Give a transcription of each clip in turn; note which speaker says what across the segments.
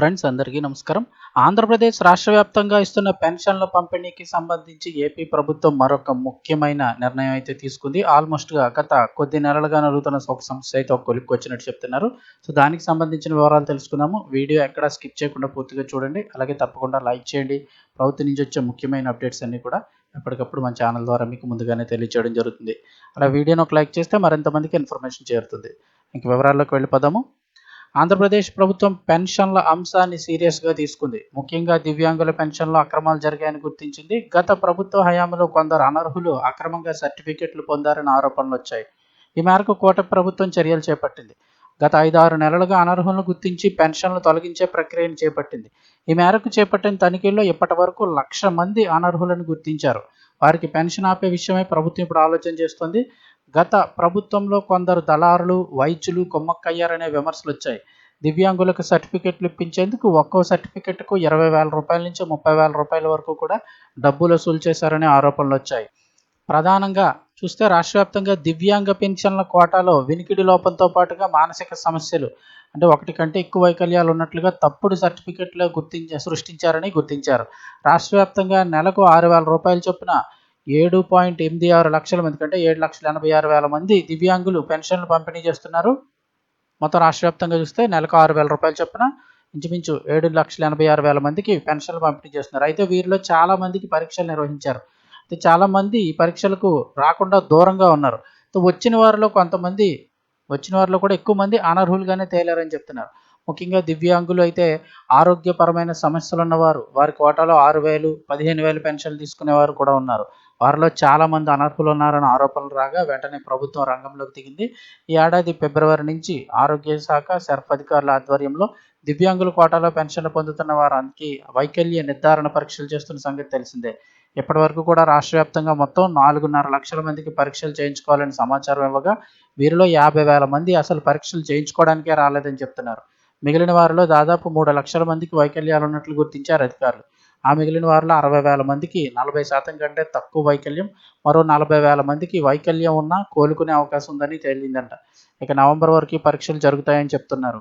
Speaker 1: Friends అందరికీ నమస్కారం. ఆంధ్రప్రదేశ్ రాష్ట్ర వ్యాప్తంగా ఇస్తున్న పెన్షన్ల పంపిణీకి సంబంధించి ఏపీ ప్రభుత్వం మరొక ముఖ్యమైన నిర్ణయం అయితే తీసుకుంది. ఆల్మోస్ట్గా గత కొద్ది నెలలుగా నలుగుతున్న ఒక సమస్య అయితే ఒక కొలిక్కి వచ్చినట్టు చెప్తున్నారు. సో దానికి సంబంధించిన వివరాలు తెలుసుకుందాము. వీడియో ఎక్కడ స్కిప్ చేయకుండా పూర్తిగా చూడండి. అలాగే తప్పకుండా లైక్ చేయండి. ప్రభుత్వం నుంచి వచ్చే ముఖ్యమైన అప్డేట్స్ అన్నీ కూడా ఎప్పటికప్పుడు మన ఛానల్ ద్వారా మీకు ముందుగానే తెలియజేయడం జరుగుతుంది. అలా వీడియోని ఒక లైక్ చేస్తే మరింతమందికి ఇన్ఫర్మేషన్ చేరుతుంది. ఇంక వివరాల్లోకి వెళ్ళిపోదాము. ఆంధ్రప్రదేశ్ ప్రభుత్వం పెన్షన్ల అంశాన్ని సీరియస్గా తీసుకుంది. ముఖ్యంగా దివ్యాంగుల పెన్షన్లో అక్రమాలు జరిగాయని గుర్తించింది. గత ప్రభుత్వ హయాంలో కొందరు అనర్హులు అక్రమంగా సర్టిఫికెట్లు పొందారని ఆరోపణలు వచ్చాయి. ఈ మేరకు కోట ప్రభుత్వం చర్యలు చేపట్టింది. గత ఐదారు నెలలుగా అనర్హులను గుర్తించి పెన్షన్లు తొలగించే ప్రక్రియను చేపట్టింది. ఈ మేరకు చేపట్టిన తనిఖీల్లో ఇప్పటి వరకు లక్ష మంది అనర్హులను గుర్తించారు. వారికి పెన్షన్ ఆపే విషయమై ప్రభుత్వం ఇప్పుడు ఆలోచన చేస్తోంది. గత ప్రభుత్వంలో కొందరు దళారులు వైద్యులు కొమ్మక్కయ్యారనే విమర్శలు వచ్చాయి దివ్యాంగులకు సర్టిఫికెట్లు ఇప్పించేందుకు ఒక్కో సర్టిఫికెట్కు ఇరవై వేల రూపాయల నుంచి ముప్పై వేల రూపాయల వరకు కూడా డబ్బులు వసూలు చేశారనే ఆరోపణలు వచ్చాయి. ప్రధానంగా చూస్తే రాష్ట్ర వ్యాప్తంగా దివ్యాంగ పెన్షన్ల కోటాలో వినికిడి లోపంతో పాటుగా మానసిక సమస్యలు అంటే ఒకటి కంటే ఎక్కువ వైకల్యాలు ఉన్నట్లుగా తప్పుడు సర్టిఫికెట్లు గుర్తించ సృష్టించారని గుర్తించారు. రాష్ట్ర వ్యాప్తంగా నెలకు ఆరు వేల రూపాయల చొప్పున ఏడు పాయింట్ ఎనిమిది ఆరు లక్షల మంది కంటే ఏడు లక్షల ఎనభై ఆరు వేల మంది దివ్యాంగులు పెన్షన్లు పంపిణీ చేస్తున్నారు. మొత్తం రాష్ట్ర వ్యాప్తంగా చూస్తే నెలకు ఆరు వేల రూపాయల చొప్పున ఇంచుమించు ఏడు లక్షల ఎనభై ఆరు వేల మందికి పెన్షన్లు పంపిణీ చేస్తున్నారు. అయితే వీరిలో చాలా మందికి పరీక్షలు నిర్వహించారు. అయితే చాలామంది ఈ పరీక్షలకు రాకుండా దూరంగా ఉన్నారు. వచ్చిన వారిలో కొంతమంది వచ్చిన వారిలో కూడా ఎక్కువ మంది అనర్హులుగానే తేలారని చెప్తున్నారు. ముఖ్యంగా దివ్యాంగులు అయితే ఆరోగ్యపరమైన సమస్యలు ఉన్నవారు వారి కోటాలో ఆరు వేలు పదిహేను వేలు పెన్షన్లు తీసుకునేవారు కూడా ఉన్నారు. వారిలో చాలామంది అనర్హులు ఉన్నారని ఆరోపణలు రాగా వెంటనే ప్రభుత్వం రంగంలోకి దిగింది. ఈ ఏడాది ఫిబ్రవరి నుంచి ఆరోగ్య శాఖ సర్ఫ్ అధికారుల ఆధ్వర్యంలో దివ్యాంగుల కోటాలో పెన్షన్లు పొందుతున్న వారికి వైకల్య నిర్ధారణ పరీక్షలు చేస్తున్న సంగతి తెలిసిందే. ఇప్పటి వరకు కూడా రాష్ట్ర వ్యాప్తంగా మొత్తం నాలుగున్నర లక్షల మందికి పరీక్షలు చేయించుకోవాలని సమాచారం ఇవ్వగా వీరిలో యాభై వేల మంది అసలు పరీక్షలు చేయించుకోవడానికే రాలేదని చెప్తున్నారు. మిగిలిన వారిలో దాదాపు మూడు లక్షల మందికి వైకల్యాలు ఉన్నట్లు గుర్తించారు అధికారులు. ఆ మిగిలిన వారిలో అరవై వేల మందికి నలభై శాతం కంటే తక్కువ వైకల్యం మరో నలభై వేల మందికి వైకల్యం ఉన్నా కోలుకునే అవకాశం ఉందని తేలిందంట. ఇక నవంబర్ వరకు పరీక్షలు జరుగుతాయని చెప్తున్నారు.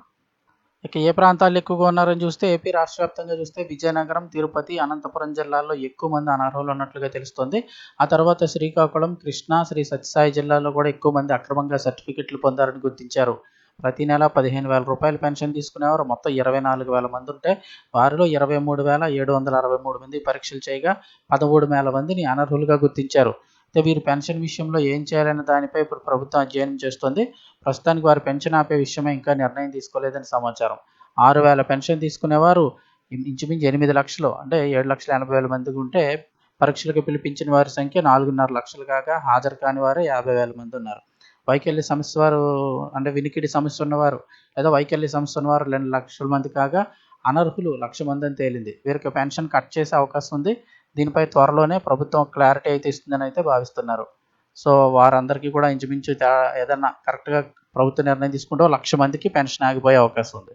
Speaker 1: ఇక ఏ ప్రాంతాలు ఎక్కువగా ఉన్నారని చూస్తే ఏపీ రాష్ట్ర వ్యాప్తంగా చూస్తే విజయనగరం తిరుపతి అనంతపురం జిల్లాల్లో ఎక్కువ మంది అనర్హులు ఉన్నట్లుగా తెలుస్తోంది. ఆ తర్వాత శ్రీకాకుళం కృష్ణా శ్రీ సత్యసాయి జిల్లాలో కూడా ఎక్కువ మంది అక్రమంగా సర్టిఫికెట్లు పొందారని గుర్తించారు. ప్రతి నెల పదిహేను వేల రూపాయలు పెన్షన్ తీసుకునేవారు. మొత్తం ఇరవై నాలుగు వేల మంది ఉంటే వారిలో ఇరవై మూడు వేల ఏడు వందల అరవై మూడు మంది పరీక్షలు చేయగా పదమూడు వేల మందిని అనర్హులుగా గుర్తించారు. అయితే వీరు పెన్షన్ విషయంలో ఏం చేయాలనే దానిపై ఇప్పుడు ప్రభుత్వం అధ్యయనం చేస్తుంది. ప్రస్తుతానికి వారు పెన్షన్ ఆపే విషయమై ఇంకా నిర్ణయం తీసుకోలేదని సమాచారం. ఆరు వేల పెన్షన్ తీసుకునేవారు. ఇంచుమించు ఎనిమిది లక్షలు అంటే ఏడు లక్షల ఎనభై వేల మందికి ఉంటే పరీక్షలకు పిలిపించిన వారి సంఖ్య నాలుగున్నర లక్షలు కాగా హాజరు కాని వారు యాభై వేల మంది ఉన్నారు. వైకల్య సమస్య వారు అంటే వినికిడి సమస్య ఉన్నవారు లేదా వైకల్య సమస్య ఉన్నవారు రెండు లక్షల మంది కాగా అనర్హులు లక్ష మంది అని తేలింది. వీరికి పెన్షన్ కట్ చేసే అవకాశం ఉంది. దీనిపై త్వరలోనే ప్రభుత్వం క్లారిటీ అయితే ఇస్తుందని అయితే భావిస్తున్నారు. సో వారందరికీ కూడా ఇంచుమించు ఏదన్నా కరెక్ట్గా ప్రభుత్వ నిర్ణయం తీసుకుంటే లక్ష మందికి పెన్షన్ ఆగిపోయే అవకాశం ఉంది.